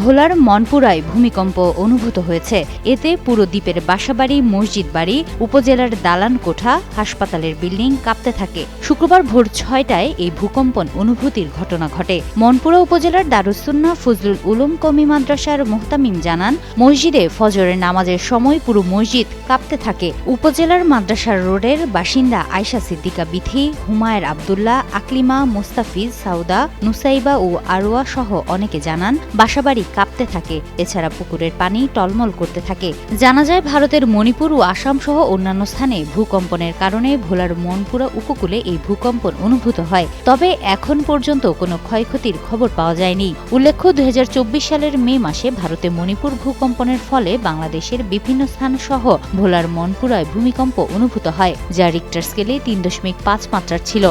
ভোলার মনপুরায় ভূমিকম্প অনুভূত হয়েছে। এতে পুরো দ্বীপের বাসাবাড়ি মসজিদ বাড়ি উপজেলার দালান কোঠা হাসপাতালের বিল্ডিং কাঁপতে থাকে। শুক্রবার ভোর ছয়টায় এই ভূকম্পন অনুভূতির ঘটনা ঘটে। মনপুরা উপজেলার দারুসুন্না ফজলুল উলুম কমি মাদ্রাসার মোহতামিম জানান, মসজিদে ফজরের নামাজের সময় পুরো মসজিদ কাঁপতে থাকে। উপজেলার মাদ্রাসার রোডের বাসিন্দা আয়শা সিদ্দিকা বিথি হুমায়ের আবদুল্লাহ, আকলিমা, মুস্তাফিজ, সাউদা, নুসাইবা ও আরোয়া সহ অনেকে জানান, বাসাবাড়ি কাঁপতে থাকে। এছাড়া পুকুরের পানি টলমল করতে থাকে। জানা যায়, ভারতের মণিপুর ও আসাম সহ অন্যান্য স্থানে ভূকম্পনের কারণে ভোলার মনপুরা উপকূলে এই ভূকম্পন অনুভূত হয়। তবে এখন পর্যন্ত কোনো ক্ষয়ক্ষতির খবর পাওয়া যায়নি। উল্লেখ্য দু হাজার চব্বিশ সালের মে মাসে ভারতে মণিপুর ভূকম্পনের ফলে বাংলাদেশের বিভিন্ন স্থান সহ ভোলার মনপুরায় ভূমিকম্প অনুভূত হয়, যা রিক্টার স্কেলে তিন দশমিক পাঁচ মাত্রার ছিল।